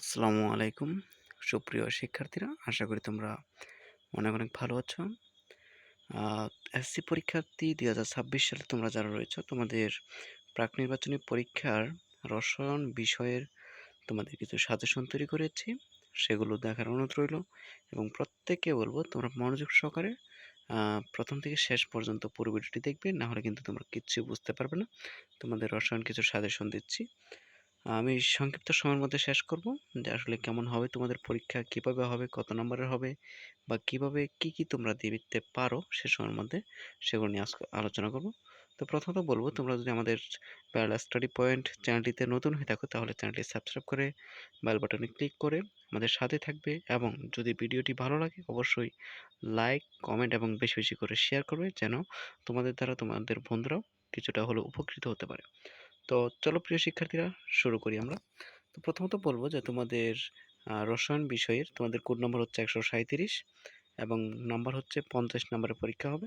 আসসালামু আলাইকুম। সুপ্রিয় শিক্ষার্থীরা, আশা করি তোমরা অনেক অনেক ভালো আছো। এসসি পরীক্ষার্থী দুই হাজার ছাব্বিশ সালে তোমরা যারা রয়েছো, তোমাদের প্রাক নির্বাচনী পরীক্ষার রসায়ন বিষয়ের তোমাদের কিছু সাজেশন তৈরি করেছি। সেগুলো দেখার অনুরোধ রইল এবং প্রত্যেককে বলব, তোমরা মনোযোগ সহকারে প্রথম থেকে শেষ পর্যন্ত পুরো ভিডিওটি দেখবে, না হলে কিন্তু তোমরা কিচ্ছু বুঝতে পারবে না। তোমাদের রসায়ন কিছু সাজেশন দিচ্ছি। আমি সংক্ষিপ্ত সময়ের মধ্যে শেষ করব। যে আসলে কেমন হবে, তোমাদের পরীক্ষা কীভাবে হবে, কত নম্বরের হবে বা কীভাবে কি কি তোমরা দিতে পারো সে সময়ের মধ্যে সেগুলো নিয়ে আলোচনা করব। তো প্রথমত বলব, তোমরা যদি আমাদের প্যারালা স্টাডি পয়েন্ট চ্যানেলটিতে নতুন হয়ে থাকো তাহলে চ্যানেলটি সাবস্ক্রাইব করে বেল বাটনে ক্লিক করে আমাদের সাথে থাকবে এবং যদি ভিডিওটি ভালো লাগে অবশ্যই লাইক, কমেন্ট এবং বেশি বেশি করে শেয়ার করবে যেন তোমাদের দ্বারা তোমাদের বন্ধুরাও কিছুটা হলেও উপকৃত হতে পারে। তো চলো প্রিয় শিক্ষার্থীরা, শুরু করি আমরা। তো প্রথমত বলব যে তোমাদের রসায়ন বিষয়ের তোমাদের কোড নম্বর হচ্ছে একশো সাঁত্রিশ এবং নাম্বার হচ্ছে পঞ্চাশ নম্বরের পরীক্ষা হবে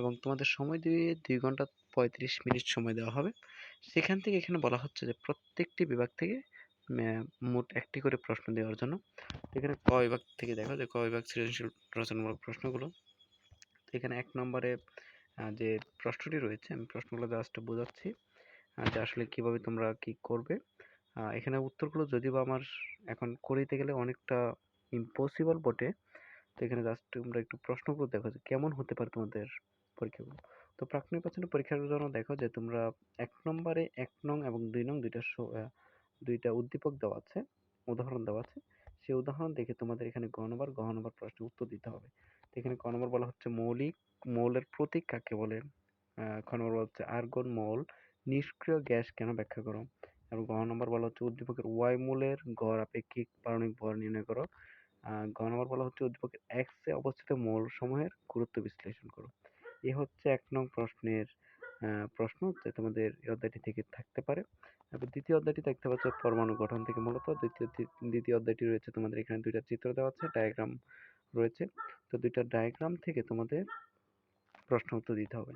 এবং তোমাদের সময় দিয়ে দুই ঘণ্টা পঁয়ত্রিশ মিনিট সময় দেওয়া হবে। সেখান থেকে এখানে বলা হচ্ছে যে প্রত্যেকটি বিভাগ থেকে মোট একটি করে প্রশ্ন দেওয়ার জন্য। এখানে ক বিভাগ থেকে দেখো যে ক বিভাগ সৃজনশীল রচনামূলক প্রশ্নগুলো। এখানে এক নম্বরে যে প্রশ্নটি রয়েছে, আমি প্রশ্নগুলো জাস্ট বোঝাচ্ছি। যে আসলে কীভাবে তোমরা কি করবে? এখানে উত্তরগুলো যদি বা আমার এখন করিতে গেলে অনেকটা ইম্পসিবল বটে। তো এখানে জাস্ট তোমরা একটু প্রশ্নগুলো দেখো যে কেমন হতে পারে তোমাদের পরীক্ষাগুলো। তো প্রাক নির্বাচনী পরীক্ষার জন্য দেখো যে তোমরা এক নম্বরে এক নং এবং দুই নং দুইটা দুইটা উদ্দীপক দেওয়া আছে, উদাহরণ দেওয়া আছে। সেই উদাহরণ দেখে তোমাদের এখানে গ নম্বর নম্বর প্রশ্নের উত্তর দিতে হবে। তো এখানে ক নম্বর বলা হচ্ছে মৌলিক, মৌলের প্রতীক কাকে বলে? খ নম্বর বলা হচ্ছে আর্গন মৌল। নিষ্ক্রিয় গ্যাস কেন ব্যাখ্যা করো? এবং গ নম্বর বলা হচ্ছে উদ্দীপকের ওয়াই মূলের গড় আপেক্ষিক পারমাণবিক ভর নির্ণয় করো। গ নম্বর বলা হচ্ছে উদ্দীপকের এক্স অবস্থিত মৌল সমূহের গুরুত্ব বিশ্লেষণ করো। এ হচ্ছে এক নং প্রশ্নের প্রশ্ন যে তোমাদের এই অধ্যায়টি থেকে থাকতে পারে। এবং দ্বিতীয় অধ্যায়টি দেখতে পাচ্ছ পরমাণু গঠন থেকে মূলত। দ্বিতীয় দ্বিতীয় অধ্যায়টি রয়েছে তোমাদের এখানে দুইটা চিত্র দেওয়া আছে, ডায়াগ্রাম রয়েছে। তো দুইটা ডায়াগ্রাম থেকে তোমাদের প্রশ্ন উত্তর দিতে হবে।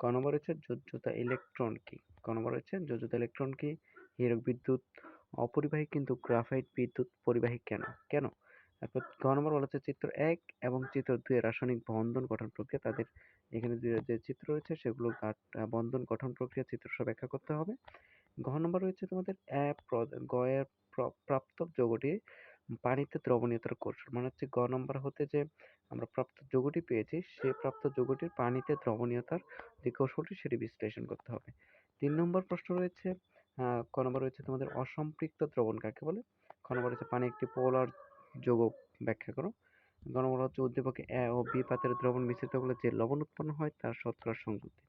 ক নম্বর হচ্ছে যোজ্যতা ইলেকট্রন কি? ক নম্বর হচ্ছে যোজ্যতা ইলেকট্রন কি, হীরক বিদ্যুৎ, অপরিবাহী কিন্তু গ্রাফাইট বিদ্যুৎ, পরিবাহী কেন? কেন? তারপর গ নম্বর বলা হচ্ছে চিত্র এক এবং চিত্র দুই রাসায়নিক বন্ধন গঠন প্রক্রিয়া। তাদের এখানে যে চিত্র রয়েছে, সেগুলো বন্ধন গঠন প্রক্রিয়া চিত্র সব ব্যাখ্যা করতে হবে। ঘ নম্বর রয়েছে তোমাদের গয়ের প্রাপ্ত যৌগটি পানিতে দ্রবণীয়তার কৌশল। মানে হচ্ছে গ নম্বর হতে যে আমরা প্রাপ্ত যৌগটি পেয়েছি, সে প্রাপ্ত যৌগটির পানিতে দ্রবণীয়তার যে কৌশলটি সেটি বিশ্লেষণ করতে হবে। তিন নম্বর প্রশ্ন রয়েছে ক নম্বর রয়েছে তোমাদের অসম্পৃক্ত দ্রবণ কাকে বলে? খ নম্বর হচ্ছে পানি একটি পোলার যৌগ, ব্যাখ্যা করো। গ নম্বর হচ্ছে উদ্দীপকে এ ও বি পাতের দ্রবণ মিশ্রিত করলে যে লবণ উৎপন্ন হয় তার শতকরা সংযুক্তি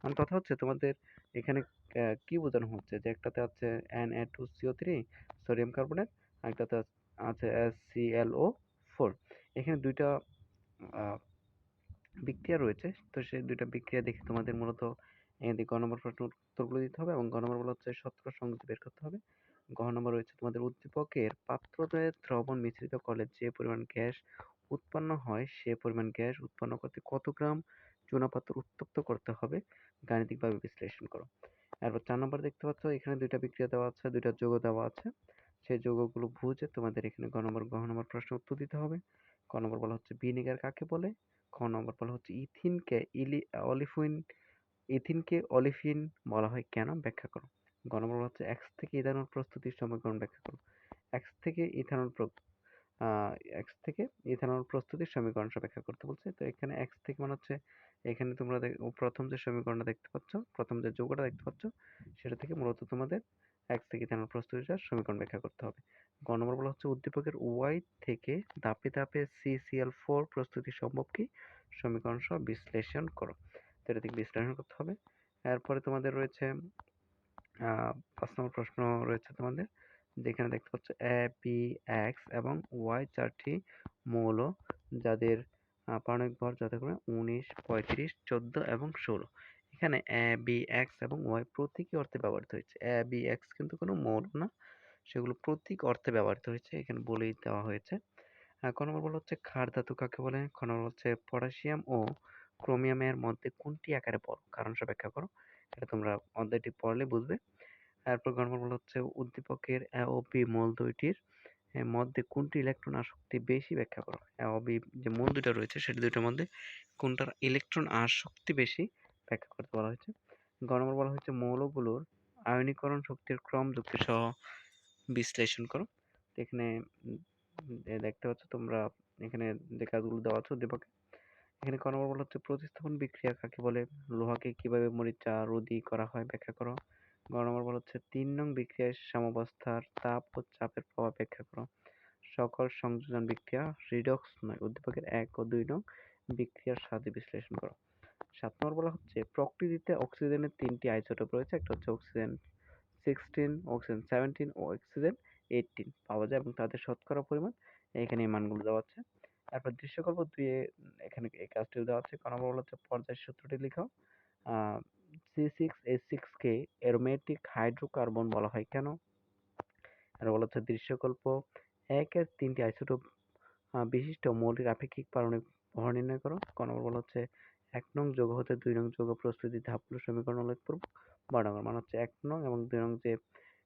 কারণ তথা হচ্ছে তোমাদের এখানে কি বোঝানো হচ্ছে? যে একটাতে আছে N A two C O three sodium carbonate আরেকটাতে আছে S C L O four এখানে দুইটা বিক্রিয়া রয়েছে, তো সেই দুইটা বিক্রিয়া দেখে তোমাদের মূলত এখানে গ নম্বর প্রশ্ন উত্তরগুলো দিতে হবে এবং গ নম্বর বলা হচ্ছে শতকরা সংযুক্তি বের করতে হবে। গ নম্বর রয়েছে তোমাদের উদ্দীপকের পাত্রদ্বয়ে দ্রবণ মিশ্রিত করলে যে পরিমাণ গ্যাস উৎপন্ন হয় সে পরিমাণ গ্যাস উৎপন্ন করতে কত গ্রাম চুনাপাত্র উত্তপ্ত করতে হবে গাণিতিকভাবে বিশ্লেষণ করো। এরপর চার নম্বর দেখতে পাচ্ছ, এখানে দুইটা বিক্রিয়া দেওয়া আছে, দুইটা যৌগ দেওয়া আছে। সেই যৌগগুলো বুঝে তোমাদের এখানে গ নম্বর গ নম্বর প্রশ্ন উত্তর দিতে হবে। ক নম্বর বলা হচ্ছে ভিনেগার কাকে বলে? খ নম্বর বলা হচ্ছে ইথিনকে ইলি, অলিফিন ইথিনকে অলিফিন বলা হয়, কেন ব্যাখ্যা করো? গ নম্বর হচ্ছে এক্স থেকে ইথানল প্রস্তুতির সমীকরণ ব্যাখ্যা করো। এক্স থেকে ইথানল এক্স থেকে ইথানল প্রস্তুতির সমীকরণ ব্যাখ্যা করতে বলছে। তো এখানে এক্স থেকে মানে হচ্ছে, এখানে তোমরা প্রথম যে সমীকরণটা দেখতে পাচ্ছ, প্রথম যে যৌগটা দেখতে পাচ্ছ, সেটা থেকে মূলত তোমাদের এক্স থেকে ইথানল প্রস্তুতির সমীকরণ ব্যাখ্যা করতে হবে। গ নম্বর বলা হচ্ছে উদ্দীপকের ওয়াই থেকে ধাপে ধাপে সিসিএল ফোর প্রস্তুতি সম্ভব কি? সমীকরণ সহ বিশ্লেষণ করো। এটা বিশ্লেষণ করতে হবে। এরপরে তোমাদের রয়েছে পাঁচ নম্বর প্রশ্ন রয়েছে তোমাদের, যেখানে দেখতে পাচ্ছ এ পি এক্স এবং ওয়াই চারটি মৌল যাদের পারমাণবিক ভর যথাক্রমে উনিশ, পঁয়ত্রিশ, চোদ্দ এবং ষোলো। এখানে এ বি এক্স এবং ওয়াই প্রতীকী অর্থে ব্যবহৃত হয়েছে। এ বি এক্স কিন্তু কোনো মৌল না, সেগুলো প্রতীক অর্থে ব্যবহৃত হয়েছে, এখানে বলেই দেওয়া হয়েছে। ক নম্বর বলা হচ্ছে ক্ষার ধাতু কাকে বলে? খ হচ্ছে পটাশিয়াম ও ক্রোমিয়ামের মধ্যে কোনটি আকারে বড় কারণ ব্যাখ্যা করো, এটা তোমরা অধ্যায়টি পড়লে বুঝবে। তারপর গ নম্বর বলা হচ্ছে উদ্দীপকের এ ও মৌল দুইটির মধ্যে কোনটি ইলেকট্রন আসক্তি বেশি ব্যাখ্যা করো? অবি, যে মূল দুটো রয়েছে, সেটা দুইটার মধ্যে কোনটার ইলেকট্রন আসক্তি বেশি ব্যাখ্যা করতে বলা হয়েছে। গ নম্বর বলা হয়েছে মৌলগুলোর আয়নীকরণ শক্তির ক্রম যুক্তি সহ বিশ্লেষণ করো। এখানে দেখতে পাচ্ছ তোমরা, এখানে যে কাজগুলো দেওয়া আছে উদ্দীপকে এখানে ক নম্বর বলা হচ্ছে প্রতিস্থাপন বিক্রিয়া কাকে বলে? লোহাকে কীভাবে মরিচা, রোদি করা হয় ব্যাখ্যা করো। গ নম্বর বলা হচ্ছে তিন নং বিক্রিয়ায় সাম্যাবস্থার তাপ ও চাপের প্রভাব ব্যাখ্যা করো। সকল সংযোজন বিক্রিয়া রিডক্স নয়, উদ্দীপকের এক ও দুই নং বিক্রিয়ার সাহায্যে বিশ্লেষণ করো। সাত নম্বর বলা হচ্ছে প্রকৃতিতে অক্সিজেনের তিনটি আইসোটোপ রয়েছে, একটা হচ্ছে অক্সিজেন সিক্সটিন, অক্সিজেন সেভেন্টিন ও অক্সিজেন এইটিন পাওয়া যায় এবং তাদের শতকরা পরিমাণ এখানে এই মানগুলো দেওয়া আছে তারপর দৃশ্যকল্প দুইয়ে এখানে এই কাজটি দেওয়া আছে। ক নম্বর বলা হচ্ছে পর্যায় সূত্রটি লিখো। সি সিক্স এইচ সিক্স কে অ্যারোমেটিক হাইড্রোকার্বন বলা হয়। কেন? আর বলা হচ্ছে দৃশ্যকল্প একের তিনটি আইসোটোপ বিশিষ্ট মৌলিক আপেক্ষিক পারমাণবিক ভর নির্ণয় করো। ক নম্বর বলা হচ্ছে এক নং যোগ হতে দুই নং যোগ প্রস্তুতি ধাপগুলো সমীকরণ উল্লেখ করব। বর্ণাঙ্গন মানে হচ্ছে এক নং এবং দুই নং যে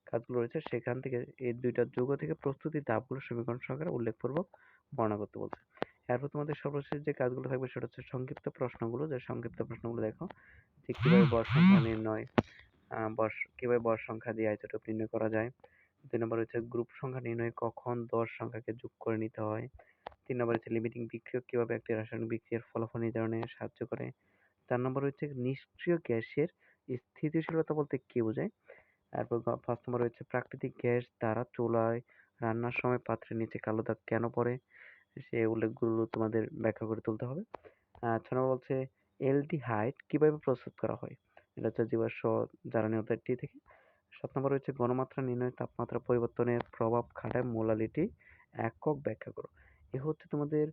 কাজগুলো রয়েছে, সেখান থেকে এই দুইটা যোগ থেকে প্রস্তুতি ধাপগুলো সমীকরণ সহকারে উল্লেখ উল্লেখপূর্বক বর্ণনা করতে বলছে। এরপর তোমাদের সর্বশেষ যে কাজগুলো থাকবে সেটা হচ্ছে সংক্ষিপ্ত প্রশ্নগুলো। যে সংক্ষিপ্ত প্রশ্নগুলো দেখো যে কীভাবে বর সংখ্যা নির্ণয় বর কীভাবে বর সংখ্যা দিয়ে আইসোটোপ নির্ণয় করা যায়। দুই নম্বর হচ্ছে গ্রুপ সংখ্যা নির্ণয় কখন দশ সংখ্যাকে যোগ করে নিতে হয়। তিন নম্বর হচ্ছে লিমিটিং বিক্রিয়ক কীভাবে একটি রাসায়নিক বিক্রিয়ার ফলাফল নির্ধারণে সাহায্য করে। চার নম্বর হচ্ছে নিষ্ক্রিয় গ্যাসের স্থিতিশীলতা বলতে কী বোঝায়? তারপর পাঁচ নম্বর হচ্ছে প্রাকৃতিক গ্যাস দ্বারা চুলায় রান্নার সময় পাত্রের নিচে কালো দাগ কেন পড়ে? সে উল্লেখগুলো তোমাদের ব্যাখ্যা করে তুলতে হবে। ছ নম্বর বলছে এলডিহাইড কীভাবে প্রস্তুত করা হয়? এটা হচ্ছে জীবাশ্ম জ্বালানি অর্থাৎ টি থেকে। সাত নম্বর হচ্ছে গণমাত্রা নির্ণয় তাপমাত্রা পরিবর্তনের প্রভাব খাটায় মোলালিটি একক ব্যাখ্যা করো। এ হচ্ছে তোমাদের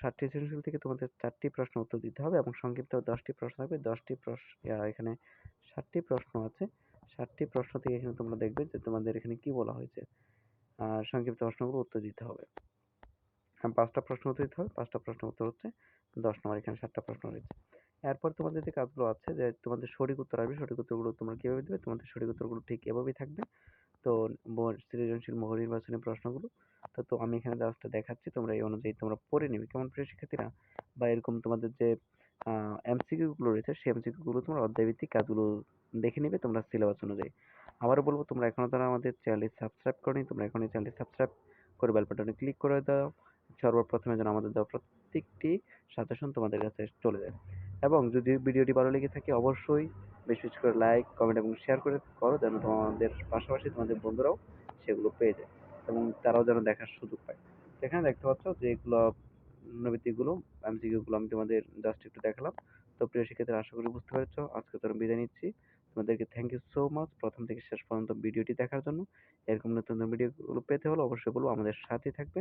সাতটি সৃজনশীল থেকে তোমাদের চারটি প্রশ্ন উত্তর দিতে হবে এবং সংক্ষিপ্ত দশটি প্রশ্ন থাকবে। দশটি প্রশ্ন এখানে সাতটি প্রশ্ন আছে। সাতটি প্রশ্ন থেকে এখানে তোমরা দেখবে যে তোমাদের এখানে কি বলা হয়েছে। সংক্ষিপ্ত প্রশ্নগুলো উত্তর দিতে হবে। পাঁচটা প্রশ্ন উত্তর দিতে হবে। পাঁচটা প্রশ্ন উত্তর হচ্ছে দশ নম্বর, এখানে সাতটা প্রশ্ন রয়েছে। এরপর তোমাদের যে কাজগুলো আছে যে তোমাদের সঠিক উত্তর আসবে, সঠিক উত্তরগুলো তোমরা কীভাবে দেবে, তোমাদের সঠিক উত্তরগুলো ঠিক এভাবেই থাকবে। তো সৃজনশীল বহু নির্বাচনী প্রশ্নগুলো। তো তো আমি এখানে জাস্ট দেখাচ্ছি, তোমরা এই অনুযায়ী তোমরা পড়ে নিবে। কেমন প্রিয় শিক্ষার্থীরা? বা এরকম তোমাদের যে এমসিকিউ গুলো রয়েছে, সেই এমসিকিউ গুলো তোমরা অধ্যায়ভিত্তিক কাজগুলো দেখে নিবে তোমরা সিলেবাস অনুযায়ী। আবারও বলব, তোমরা এখনও তারা আমাদের চ্যানেলটি সাবস্ক্রাইব করনি, তোমরা এখনই চ্যানেলটি সাবস্ক্রাইব করে বেল বাটনে ক্লিক করে দাও। সর্বপ্রথমে যেন আমাদের দেওয়া প্রত্যেকটি সাজেশন তোমাদের কাছে চলে যায়। এবং যদি ভিডিওটি ভালো লেগে থাকে, অবশ্যই বেশি বেশি করে লাইক কমেন্ট এবং শেয়ার করে করো, যেন তোমাদের পাশাপাশি তোমাদের বন্ধুরাও সেগুলো পেয়ে যায় এবং তারাও যেন দেখার সুযোগ পায়। এখানে দেখতে পাচ্ছ যে এগুলো নৈতিকগুলো এমসিকিউগুলো আমি তোমাদের জাস্ট একটু দেখালাম। তো প্রিয় শিক্ষার্থীরা, আশা করি বুঝতে পেরেছ। আজকে তোমরা বিদায় নিচ্ছি। তোমাদেরকে থ্যাংক ইউ সো মাচ প্রথম থেকে শেষ পর্যন্ত ভিডিওটি দেখার জন্য এরকম নতুন নতুন ভিডিওগুলো পেতে হলে অবশ্যই বলব আমাদের সাথে থাকবে।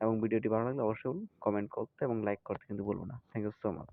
এবং ভিডিওটি ভালো লাগলে অবশ্যই কমেন্ট করতে এবং লাইক করতে কিন্তু বলব না। Thank you so much